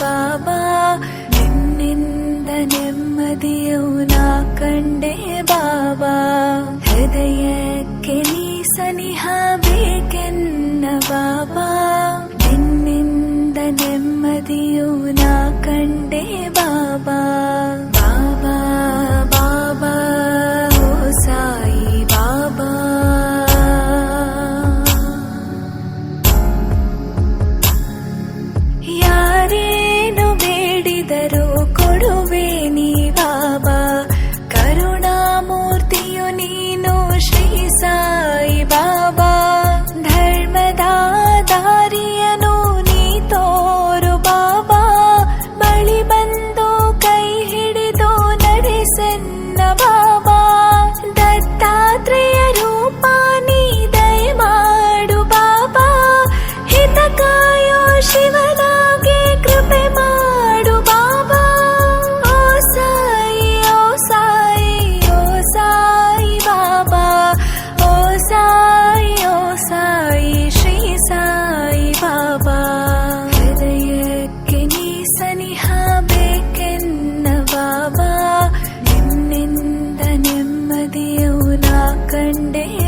బాబా నిన్నింద నెమ్మదియು ನಾ ಕಂಡೆ ಬಾಬಾ ಹೃದಯಕ್ಕೆ ನೀ ಸನಿಹ ಬೇಕೆನ್ನ ಬಾಬಾ ನಿನ್ನಿಂದ ನೆಮ್ಮದಿಯು ನಾ ಕಂಡೆ ಬಾಬಾ నెమ్మది అవునా కండే?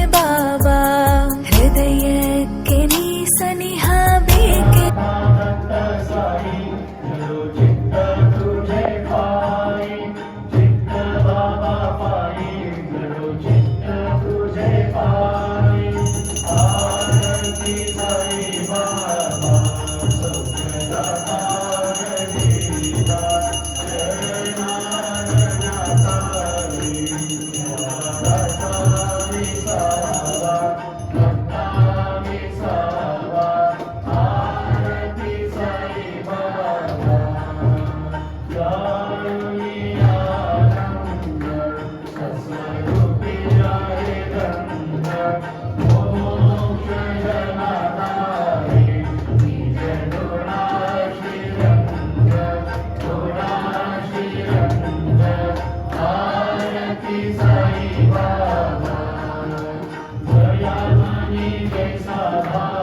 Bye.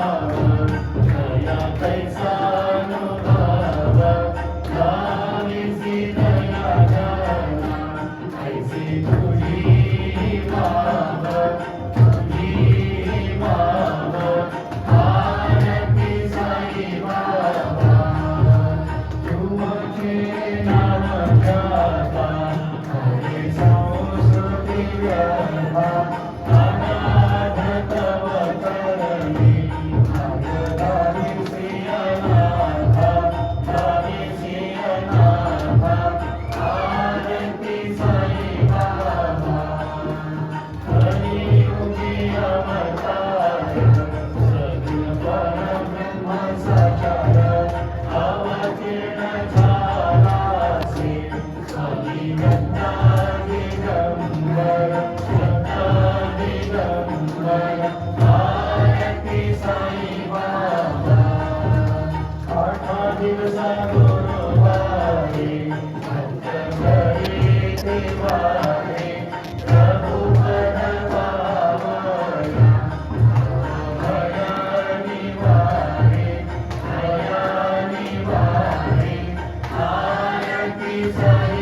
Christ.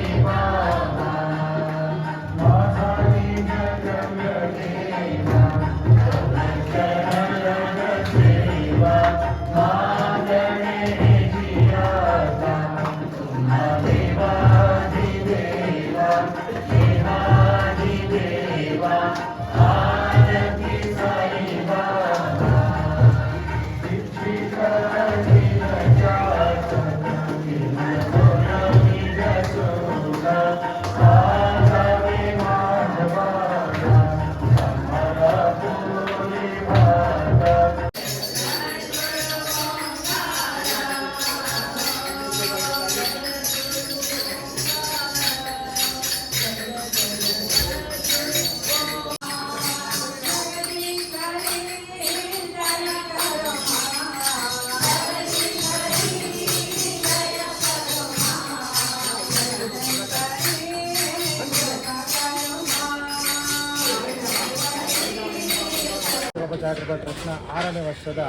ಪ್ರಭಾ ಜಾಗೃತ ಟ್ರಸ್ಟ್ನ ಆರನೇ ವರ್ಷದ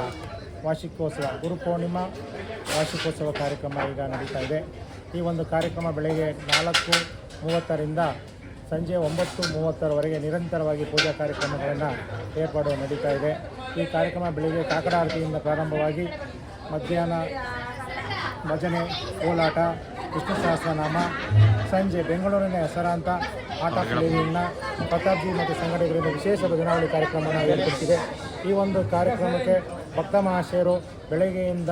ವಾರ್ಷಿಕೋತ್ಸವ ಗುರುಪೂರ್ಣಿಮಾ ವಾರ್ಷಿಕೋತ್ಸವ ಕಾರ್ಯಕ್ರಮ ಈಗ ನಡೀತಾ ಇದೆ. ಈ ಒಂದು ಕಾರ್ಯಕ್ರಮ ಬೆಳಗ್ಗೆ ನಾಲ್ಕು ಮೂವತ್ತರಿಂದ ಸಂಜೆ ಒಂಬತ್ತು ಮೂವತ್ತರವರೆಗೆ ನಿರಂತರವಾಗಿ ಪೂಜಾ ಕಾರ್ಯಕ್ರಮಗಳನ್ನು ಏರ್ಪಾಡು ನಡೀತಾ ಇದೆ. ಈ ಕಾರ್ಯಕ್ರಮ ಬೆಳಗ್ಗೆ ಕಾಕಡ ಆರತಿಯಿಂದ ಪ್ರಾರಂಭವಾಗಿ ಮಧ್ಯಾಹ್ನ ಭಜನೆ, ಕೋಲಾಟ, ವಿಷ್ಣು ಸಹಸ್ರನಾಮ, ಸಂಜೆ ಬೆಂಗಳೂರಿನ ಹೆಸರಾಂತ ಆಟ ಪ್ಲೇವಿಂಗ್ನ ಪ್ರತಾಪ್ಜಿ ಮತ್ತು ಸಂಘಟಕರಿಂದ ವಿಶೇಷ ಭಜನಾವಳಿ ಕಾರ್ಯಕ್ರಮವನ್ನು ಏರ್ಪಡಿಸಿದೆ. ಈ ಒಂದು ಕಾರ್ಯಕ್ರಮಕ್ಕೆ ಭಕ್ತ ಮಹಾಶಯರು ಬೆಳಗ್ಗೆಯಿಂದ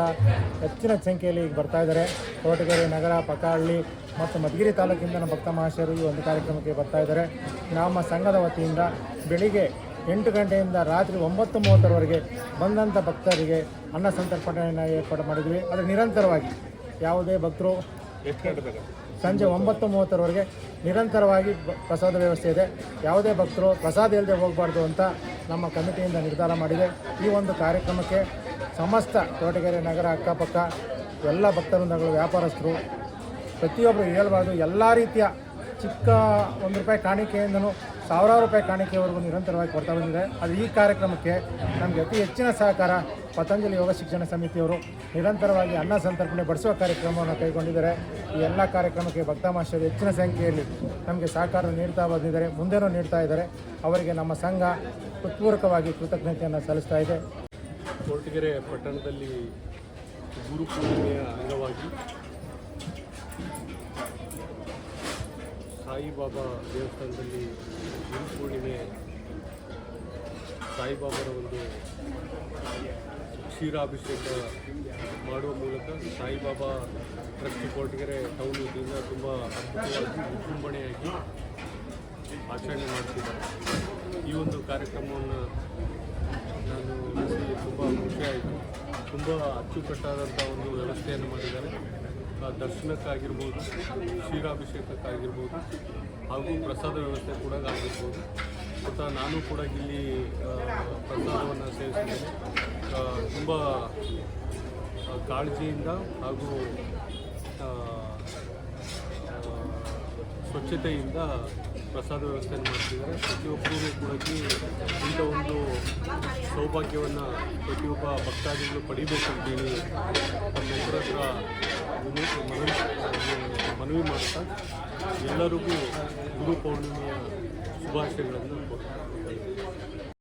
ಹೆಚ್ಚಿನ ಸಂಖ್ಯೆಯಲ್ಲಿ ಈಗ ಬರ್ತಾ ಇದ್ದಾರೆ. ತೋಟಗೆರೆ ನಗರ ಪಕಾಹಳ್ಳಿ ಮತ್ತು ಮಧುಗಿರಿ ತಾಲೂಕಿಂದ ಭಕ್ತ ಮಹಾಶಯರು ಈ ಒಂದು ಕಾರ್ಯಕ್ರಮಕ್ಕೆ ಬರ್ತಾ ಇದ್ದಾರೆ. ನಮ್ಮ ಸಂಘದ ವತಿಯಿಂದ ಬೆಳಿಗ್ಗೆ ಎಂಟು ಗಂಟೆಯಿಂದ ರಾತ್ರಿ ಒಂಬತ್ತು ಮೂವತ್ತರವರೆಗೆ ಬಂದಂಥ ಭಕ್ತರಿಗೆ ಅನ್ನ ಸಂತರ್ಪಣೆಯನ್ನು ಏರ್ಪಾಡು ಮಾಡಿದ್ವಿ. ಅದು ನಿರಂತರವಾಗಿ ಯಾವುದೇ ಭಕ್ತರು ಸಂಜೆ ಒಂಬತ್ತು ಮೂವತ್ತರವರೆಗೆ ನಿರಂತರವಾಗಿ ಪ್ರಸಾದ ವ್ಯವಸ್ಥೆ ಇದೆ. ಯಾವುದೇ ಭಕ್ತರು ಪ್ರಸಾದ ಇಲ್ಲದೆ ಹೋಗಬಾರ್ದು ಅಂತ ನಮ್ಮ ಕಮಿಟಿಯಿಂದ ನಿರ್ಧಾರ ಮಾಡಿದೆ. ಈ ಒಂದು ಕಾರ್ಯಕ್ರಮಕ್ಕೆ ಸಮಸ್ತ ತೋಟಗೆರೆ ನಗರ ಅಕ್ಕಪಕ್ಕ ಎಲ್ಲ ಭಕ್ತವೃಂದಗಳು, ವ್ಯಾಪಾರಸ್ಥರು ಪ್ರತಿಯೊಬ್ಬರು ಹೇಳ್ಬಾರ್ದು. ಎಲ್ಲ ರೀತಿಯ ಚಿಕ್ಕ ಒಂದು ರೂಪಾಯಿ ಕಾಣಿಕೆಯಿಂದನೂ ಸಾವಿರಾರು ರೂಪಾಯಿ ಕಾಣಿಕೆಯವರೆಗೂ ನಿರಂತರವಾಗಿ ಕೊಡ್ತಾ ಬಂದಿದೆ. ಅದು ಈ ಕಾರ್ಯಕ್ರಮಕ್ಕೆ ನಮಗೆ ಅತಿ ಹೆಚ್ಚಿನ ಸಹಕಾರ ಪತಂಜಲಿ ಯೋಗ ಶಿಕ್ಷಣ ಸಮಿತಿಯವರು ನಿರಂತರವಾಗಿ ಅನ್ನ ಸಂತರ್ಪಣೆ ಬಡಿಸುವ ಕಾರ್ಯಕ್ರಮವನ್ನು ಕೈಗೊಂಡಿದ್ದಾರೆ. ಈ ಎಲ್ಲ ಕಾರ್ಯಕ್ರಮಕ್ಕೆ ಭಕ್ತ ಮಾಸ್ಟರ್ ಹೆಚ್ಚಿನ ಸಂಖ್ಯೆಯಲ್ಲಿ ನಮಗೆ ಸಹಕಾರ ನೀಡ್ತಾ ಬಂದಿದ್ದಾರೆ, ಮುಂದೆನೂ ನೀಡ್ತಾ ಇದ್ದಾರೆ. ಅವರಿಗೆ ನಮ್ಮ ಸಂಘ ಉತ್ಪೂರಕವಾಗಿ ಕೃತಜ್ಞತೆಯನ್ನು ಸಲ್ಲಿಸ್ತಾ ಇದೆ. ಕೊರಟಗೆರೆ ಪಟ್ಟಣದಲ್ಲಿ ಗುರು ಪೂರ್ಣಿಮೆಯ ಅಂಗವಾಗಿ ಸಾಯಿಬಾಬಾ ದೇವಸ್ಥಾನದಲ್ಲಿ ಗುರು ಪೂರ್ಣಿಮೆ ಸಾಯಿಬಾಬಾರ ಒಂದು ಕ್ಷೀರಾಭಿಷೇಕ ಮಾಡುವ ಮೂಲಕ ಸಾಯಿಬಾಬಾ ಟ್ರಸ್ಟ್ ಕೋಟಗೆರೆ ಟೌನ್ ವತಿಯಿಂದ ತುಂಬ ಅದ್ಭುತವಾಗಿ ವಿಜೃಂಭಣೆಯಾಗಿ ಆಚರಣೆ ಮಾಡ್ತಿದ್ದಾರೆ. ಈ ಒಂದು ಕಾರ್ಯಕ್ರಮವನ್ನು ನಾನು ನಡೆಸಿ ತುಂಬ ಖುಷಿಯಾಯಿತು. ತುಂಬ ಅಚ್ಚುಕಟ್ಟಾದಂಥ ಒಂದು ವ್ಯವಸ್ಥೆಯನ್ನು ಮಾಡಿದ್ದಾರೆ. ದರ್ಶನಕ್ಕಾಗಿರ್ಬೋದು, ಕ್ಷೀರಾಭಿಷೇಕಕ್ಕಾಗಿರ್ಬೋದು, ಹಾಗೂ ಪ್ರಸಾದ ವ್ಯವಸ್ಥೆ ಕೂಡ ಆಗಿರ್ಬೋದು. ಮತ್ತು ನಾನು ಕೂಡ ಇಲ್ಲಿ ಪ್ರಸಾದವನ್ನು ಸೇವಿಸಿದ್ದೇನೆ ತುಂಬ ಕಾಳಜಿಯಿಂದ ಹಾಗೂ ಸ್ವಚ್ಛತೆಯಿಂದ ಪ್ರಸಾದ ವ್ಯವಸ್ಥೆಯನ್ನು ಮಾಡ್ತಿದ್ದಾರೆ. ಪ್ರತಿಯೊಬ್ಬರಿಗೂ ಕೂಡ ಇಂಥ ಒಂದು ಸೌಭಾಗ್ಯವನ್ನು ಪ್ರತಿಯೊಬ್ಬ ಭಕ್ತಾದಿಗಳು ಪಡಿಬೇಕಂತೇಳಿ ನಮ್ಮೆಲ್ಲರ ಹತ್ರ ವಿನೂತ ಮನವಿ ಮನವಿ ಮಾಡ್ತಾ ಎಲ್ಲರಿಗೂ ಗುರು ಪೌರ್ಣಿಮೆಯ ಶುಭಾಶಯಗಳನ್ನು ಕೊಡ್ತಾರೆ